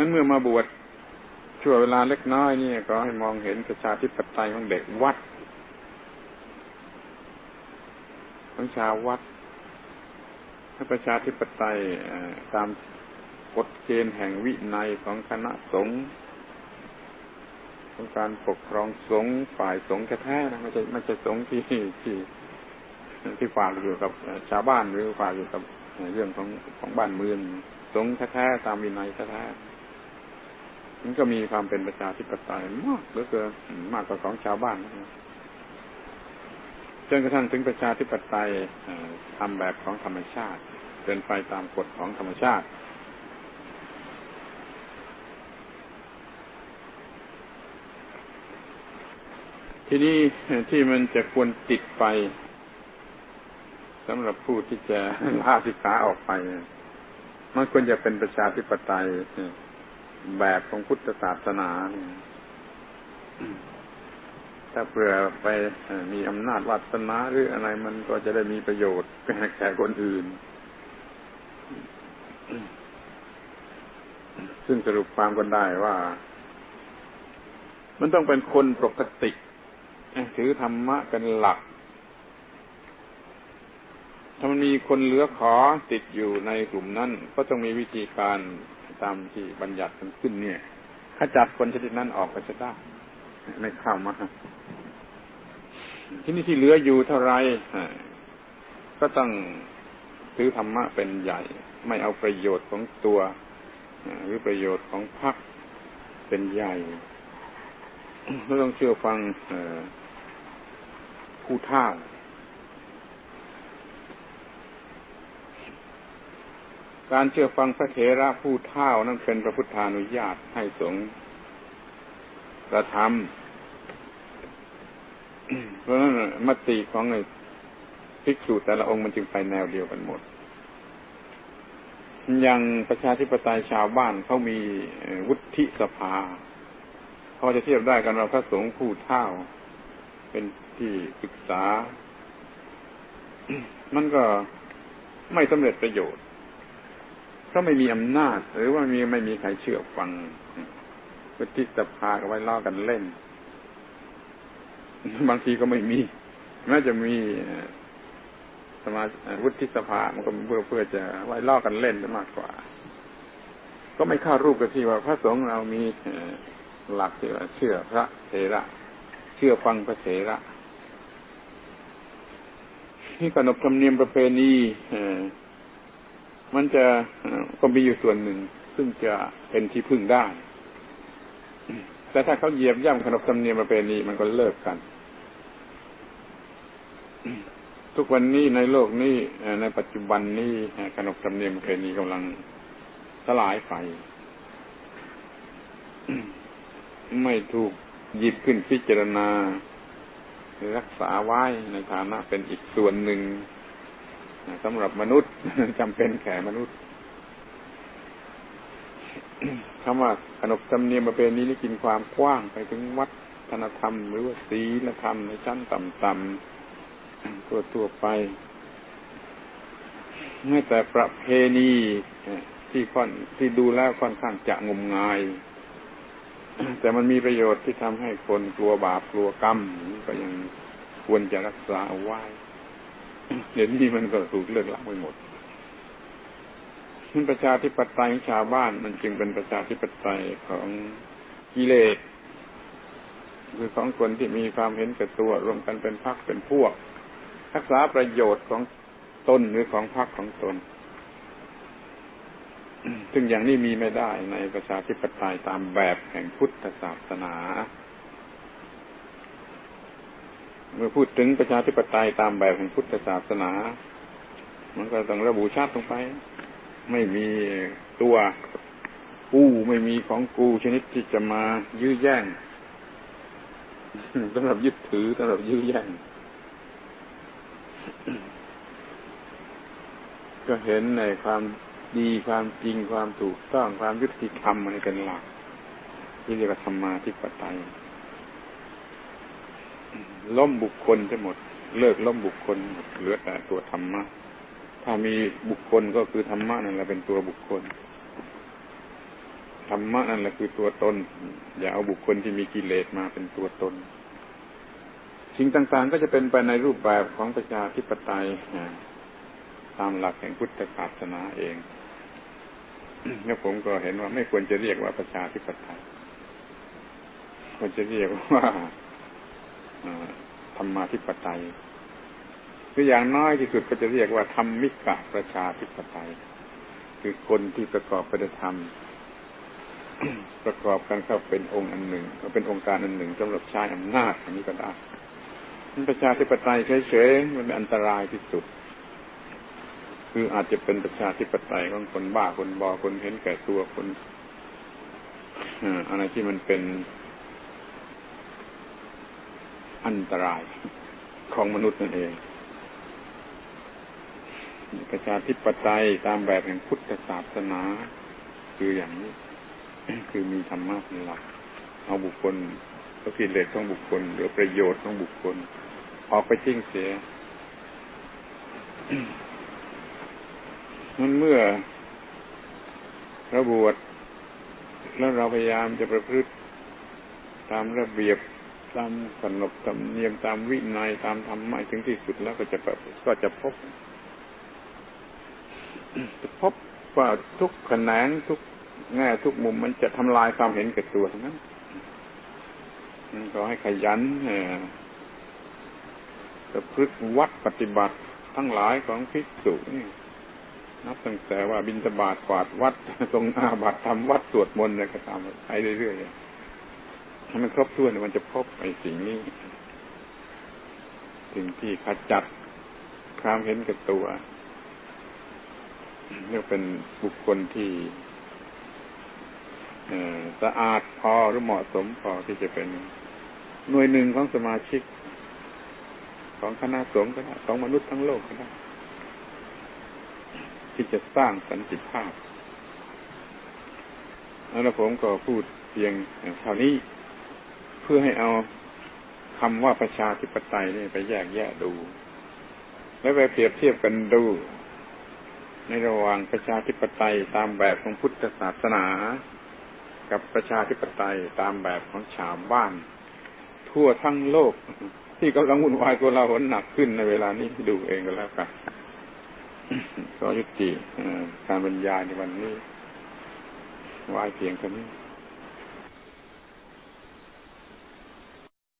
นั้นเมื่อมาบวชช่วเวลาเล็กน้อยนี่ก็ให้มองเห็นประชาธิปไตยของเด็กวัดของชาววัดให้ประชาธิปไตยตามกฎเกณฑ์แห่งวินัยของคณะสงฆ์ของการปกครองสงฆ์ฝ่ายสงฆ์แท้ๆนะไม่ใช่ไม่ใช่สงฆ์ที่ที่ที่ฝากอยู่กับชาวบ้านหรือฝากอยู่กับเรื่องของของบ้านเมืองสงฆ์แท้ๆตามวินัยแท้ๆ มันก็มีความเป็นประชาธิปไตยมากเหลือเกินมากกว่าของชาวบ้านจนกระทั่งถึงประชาธิปไตยทำแบบของธรรมชาติเป็นไปตามกฎของธรรมชาติ ที่นี่ที่มันจะควรติดไปสำหรับผู้ที่จะลาสิกขาออกไป มันควรจะเป็นประชาธิปไตย แบบของพุทธศาสนาถ้าเผื่อไปมีอำนาจวัฒนาหรืออะไรมันก็จะได้มีประโยชน์แก่คนอื่น ซึ่งสรุปความกันได้ว่า มันต้องเป็นคนปกติ ถือธรรมะเป็นหลัก ถ้ามันมีคนเหลือขอติดอยู่ในกลุ่มนั้น ก็ต้องมีวิธีการ ตามที่บัญญัติมันขึ้นเนี่ยขจัดคนชนิดนั้นออกไปจะได้ไม่เข้ามาที่นี่ที่เหลืออยู่เท่าไรก็ต้องถือธรรมะเป็นใหญ่ ไม่เอาประโยชน์ของตัวหรือประโยชน์ของพรรคเป็นใหญ่ไม่ต้องเชื่อฟังผู้ท่า การเชื่อฟังพระเถระผู้เท่านั้นเป็นพระพุทธานุญาตให้สงฆ์กระทำเพราะนั้นมติของไอ้ภิกษุแต่ละองค์มันจึงไปแนวเดียวกันหมด อย่างประชาธิปไตยชาวบ้านเขามีวุฒิสภาพอจะเทียบได้กันเราพระสงฆ์ผู้เท่า เป็นที่ศึกษา มันก็ไม่สำเร็จประโยชน์ ก็ไม่มีอำนาจ หรือว่ามีไม่มีใครเชื่อฟังวุฒิสภาก็ไว้ล่อกันเล่น บางทีก็ไม่มีแม้จะมีสมาวุฒิสภามันก็เพื่อเพื่อจะไว้ล่อกันเล่นมากกว่า ก็ไม่เข้ารูปกับที่ว่าพระสงฆ์เรามีหลักที่ว่าเชื่อพระเถระเชื่อฟังพระเถระที่ขนบธรรมเนียมประเพณี มันจะก็มีอยู่ส่วนหนึ่ง ซึ่งจะเป็นที่พึ่งได้ แต่ถ้าเขาเหยียบย่ำขนบธรรมเนียมประเพณีมันก็เลิกกัน ทุกวันนี้ในโลกนี้ในปัจจุบันนี้ขนบธรรมเนียมประเพณีกำลังสลายไปไม่ถูกหยิบขึ้นพิจารณา รักษาไว้ในฐานะเป็นอีกส่วนหนึ่ง สำหรับมนุษย์จำเป็นแก่มนุษย์คำว่าขนบธรรมเนียมประเพณีนี้กินความกว้างไปถึงวัฒนธรรม หรือว่าศีลธรรมในชั้นต่ำๆตัวตัวไปไม่แต่ประเพณีที่ค่อนที่ดูแล้วค่อนข้างจะงมงาย แต่มันมีประโยชน์ที่ทำให้คนกลัวบาปกลัวกรรมก็ยังควรจะรักษาเอาไว้ เดี๋ยวนี้มันก็ถูกเลิกล้างไปหมดมันประชาธิปไตยของชาวบ้านมันจึงเป็นประชาธิปไตยของกิเลสคือของคนที่มีความเห็นแก่ตัวรวมกันเป็นพรรคเป็นพวก รักษาประโยชน์ของตนหรือของพรรคของตน ซึ่งอย่างนี้มีไม่ได้ในประชาธิปไตยตามแบบแห่งพุทธศาสนาเมื่อพูดถึงประชาธิปไตยตามแบบแห่งพุทธศาสนา มันก็ต้องระบุชาติลงไป ไม่มีตัวกู้ไม่มีของกูชนิดที่จะมายื้อแย่งสำหรับยึดถือสำหรับยื้อแย่งก็เห็นในความดีความจริงความถูกต้องความยุติธรรมมันเป็นหลักที่เรียกว่าธรรมาธิปไตย ล้มบุคคลทั้งหมด เลิกล้มบุคคลหมดเหลือแต่ตัวธรรมะ ถ้ามีบุคคลก็คือธรรมะนั่นแหละเป็นตัวบุคคลธรรมะนั่นแหละคือตัวตน อย่าเอาบุคคลที่มีกิเลสมาเป็นตัวตน สิ่งต่างๆก็จะเป็นไปในรูปแบบของประชาธิปไตยตามหลักแห่งพุทธศาสนาเองแล้วผมก็เห็นว่าไม่ควรจะเรียกว่าประชาธิปไตยควรจะเรียกว่า ธรรมาธิปไตยคืออย่างน้อยที่สุดก็จะเรียกว่าธรรมิกะประชาธิปไตย คือคนที่ประกอบไปด้วยธรรมประกอบกันเข้าเป็นองค์อันหนึ่งเป็นองค์การอันหนึ่งสำหรับใช้อำนาจอันนี้ก็ได้ประชาธิปไตยเฉยๆมันเป็นอันตรายที่สุด คืออาจจะเป็นประชาธิปไตยของคนบ้าคนบอคนเห็นแก่ตัวคนอะไรที่มันเป็น อันตรายของมนุษย์นั่นเองประชาธิปไตยตามแบบแห่งพุทธศาสนา คืออย่างนี้ คือมีธรรมะเป็นหลักเอาบุคคลก็กิเลสของบุคคลหรือประโยชน์ของบุคคล ออกไปทิ้งเสียมันเมื่อเราบวชแล้วเราพยายามจะประพฤติตามระเบียบ ตามขนบธรรมเนียมตามวินัยตามธรรมะถึงที่สุดแล้วก็จะก็จะพบจะพบว่าทุกแขนงทุกแง่ทุกมุมมันจะทำลายความเห็นแก่ตัวทั้งนั้นมันก็ให้ขยันประพฤติวัดปฏิบัติทั้งหลายของภิกษุนี่นับตั้งแต่ว่าบินตบาทกวาดวัดทรงอาบัตทำวัดสวดมนต์อะไรก็ตามไปเรื่อยๆ ถ้ามันครบถ้วนมันจะพบไอ้สิ่งนี้สิ่งที่ขจัดความเห็นกับตัวเรียกเป็นบุคคลที่สะอาดพอหรือเหมาะสมพอที่จะเป็นหน่วยหนึ่งของสมาชิก ของคณะสงฆ์ก็ได้ของมนุษย์ทั้งโลกก็ได้ที่จะสร้างสันติภาพแล้วผมก็พูดเพียงเท่านี้ พื่อให้เอาคำว่าประชาธิปไตยนี่ไปแยกแยะดู แล้วไปเปรียบเทียบกันดู ในระหว่างประชาธิปไตยตามแบบของพุทธศาสนา กับประชาธิปไตยตามแบบของชาวบ้าน ทั่วทั้งโลก ที่กำลังวุ่นวายตัวเราหนหนักขึ้นในเวลานี้ดูเองก็แล้วกันก็ยุติการบรรยายในวันนี้ไว้เพียงเท่านี้